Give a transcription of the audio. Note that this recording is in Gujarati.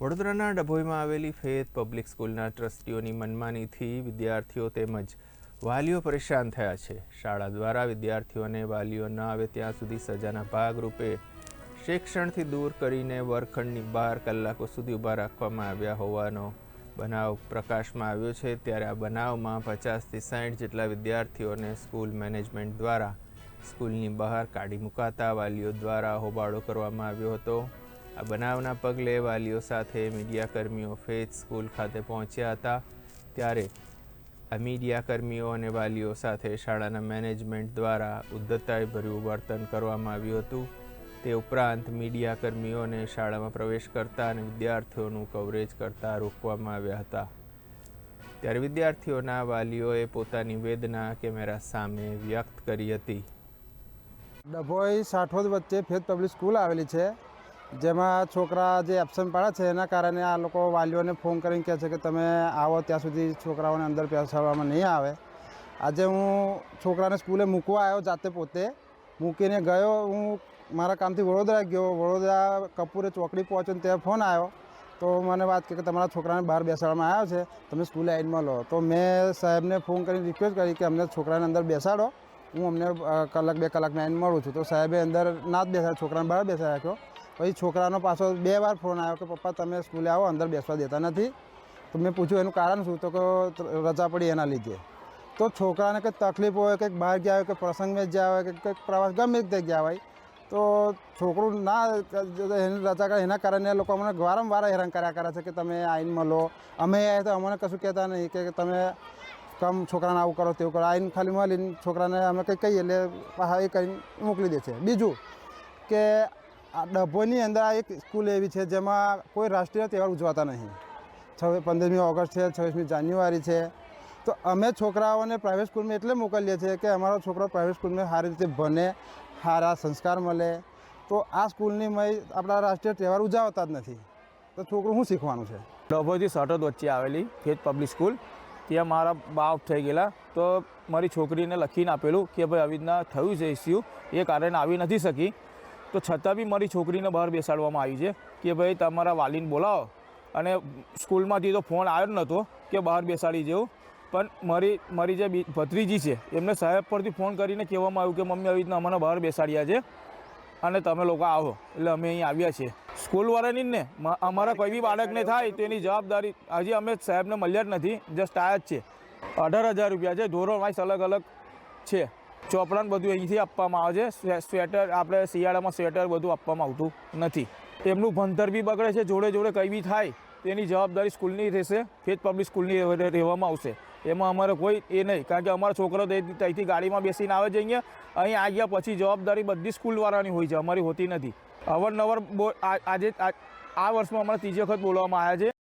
વડોદરાના ડભોઈમાં આવેલી ફેથ પબ્લિક સ્કૂલના ટ્રસ્ટીઓની મનમાનીથી વિદ્યાર્થીઓ તેમજ વાલીઓ પરેશાન થયા છે. શાળા દ્વારા વિદ્યાર્થીઓને વાલીઓ ન આવે ત્યાં સુધી સજાના ભાગરૂપે શિક્ષણથી દૂર કરીને વર્ગખંડની બાર કલાકો સુધી ઊભા રાખવામાં આવ્યા હોવાનો બનાવ પ્રકાશમાં આવ્યો છે. ત્યારે આ બનાવમાં પચાસથી સાઠ જેટલા વિદ્યાર્થીઓને સ્કૂલ મેનેજમેન્ટ દ્વારા સ્કૂલની બહાર કાઢી મુકાતા વાલીઓ દ્વારા હોબાળો કરવામાં આવ્યો હતો. આ બનાવના પગલે વાલીઓ સાથે મીડિયાકર્મીઓ ફેથ સ્કૂલ ખાતે પહોંચ્યા હતા. ત્યારે આ મીડિયાકર્મીઓ અને વાલીઓ સાથે શાળાના મેનેજમેન્ટ દ્વારા ઉદ્ધતાઈભર્યું વર્તન કરવામાં આવ્યું હતું. તે ઉપરાંત મીડિયાકર્મીઓને શાળામાં પ્રવેશ કરતા અને વિદ્યાર્થીઓનું કવરેજ કરતા રોકવામાં આવ્યા હતા. ત્યારે વિદ્યાર્થીઓના વાલીઓએ પોતાની વેદના કેમેરા સામે વ્યક્ત કરી હતી. ડભોઈ સાઠોદ વચ્ચે ફેથ પબ્લિક સ્કૂલ આવેલી છે. જેમાં છોકરા જે એબસન્ટ પાડે છે, એના કારણે આ લોકો વાલીઓને ફોન કરીને કહે છે કે તમે આવો ત્યાં સુધી છોકરાઓને અંદર બેસાડવામાં નહીં આવે. આજે હું છોકરાને સ્કૂલે મૂકવા આવ્યો જાતે પોતે. મૂકીને ગયો, હું મારા કામથી વડોદરા ગયો. વડોદરા કપૂરે ચોકડી પહોંચ્યો ત્યાં ફોન આવ્યો. તો મને વાત કે તમારા છોકરાને બહાર બેસાડવામાં આવ્યો છે, તમે સ્કૂલે આઈનમાં મળો. તો મેં સાહેબને ફોન કરીને રિક્વેસ્ટ કરી કે અમને છોકરાને અંદર બેસાડો. હું અમને કલાક બે કલાકમાં આઈને મળું છું. તો સાહેબે અંદર ના જ બેસાડ્યો, છોકરાને બહાર બેસાડી રાખ્યો. પછી છોકરાનો પાછો બે વાર ફોન આવ્યો કે, પપ્પા, તમે સ્કૂલે આવો, અંદર બેસવા દેતા નથી. તો મેં પૂછ્યું, એનું કારણ શું? તો કે, રજા પડી એના લીધે. તો છોકરાને કંઈક તકલીફ હોય, કંઈક બહાર ગયા હોય કે પ્રસંગમાં જ્યાં હોય, કે કંઈક પ્રવાસ ગમે તે ગયા હોય, તો છોકરું ના, એની રજા કરે, એના કારણે લોકો અમને વારંવાર હેરાન કર્યા કરે છે કે, તમે આવીને મળો. અમે આવ્યા તો અમને કશું કહેતા નહીં કે, તમે કમ છોકરાને આવું કરો, તેવું કરો. આઈને ખાલી મળીને છોકરાને અમે કંઈક કહીએ, એટલે હા એ કરીને મોકલી દે છે. બીજું કે ડભોઈની અંદર આ એક સ્કૂલ એવી છે જેમાં કોઈ રાષ્ટ્રીય તહેવાર ઉજવાતા નહીં. છવ્વીસ, પંદરમી ઓગસ્ટ છે, છવ્વીસમી જાન્યુઆરી છે. તો અમે છોકરાઓને પ્રાઇવેટ સ્કૂલમાં એટલે મોકલીએ છીએ કે અમારો છોકરો પ્રાઇવેટ સ્કૂલમાં સારી રીતે ભણે, સારા સંસ્કાર મળે. તો આ સ્કૂલની મય આપણા રાષ્ટ્રીય તહેવાર ઉજવતા જ નથી. તો છોકરું શું શીખવાનું છે? ડભોઈથી સટોદ વચ્ચે આવેલી ફેથ પબ્લિક સ્કૂલ ત્યાં મારા બાપ થઈ ગયેલા. તો મારી છોકરીને લખીને આપેલું કે ભાઈ આવી રીતના થયું છે ઇસ્યુ એ કારણે આવી નથી શકી. તો છતાં બી મારી છોકરીને બહાર બેસાડવામાં આવી છે કે ભાઈ તમારા વાલીને બોલાવો. અને સ્કૂલમાંથી તો ફોન આવ્યો જ નહોતો કે બહાર બેસાડી જેવું. પણ મારી મારી જે ભત્રીજી છે, એમને સાહેબ પરથી ફોન કરીને કહેવામાં આવ્યું કે મમ્મી આવી રીતના અમને બહાર બેસાડ્યા છે અને તમે લોકો આવો. એટલે અમે અહીં આવ્યા છીએ. સ્કૂલવાળાની જ ને. અમારા કોઈ બી બાળકને થાય તેની જવાબદારી હજી અમે સાહેબને મળ્યા જ નથી, જસ્ટ આયા જ છે. અઢાર હજાર રૂપિયા છે. ધોરણ વાઇસ અલગ અલગ છે. ચોપડાને બધું અહીંથી આપવામાં આવે છે. સ્વેટર, આપણે શિયાળામાં સ્વેટર બધું આપવામાં આવતું નથી. એમનું ભણતર બી બગડે છે, જોડે જોડે કંઈ બી થાય, તેની જવાબદારી સ્કૂલની રહેશે ફેજ પબ્લિક સ્કૂલની રહેવામાં આવશે. એમાં અમારે કોઈ એ નહીં, કારણ કે અમારા છોકરો ત્યાંથી ગાડીમાં બેસીને આવે છે અહીંયા, અહીં આવ્યા પછી જવાબદારી બધી સ્કૂલવાળાની હોય છે, અમારી હોતી નથી. અવારનવાર આજે, આ વર્ષમાં અમારે ત્રીજી વખત બોલવામાં આવ્યા છે.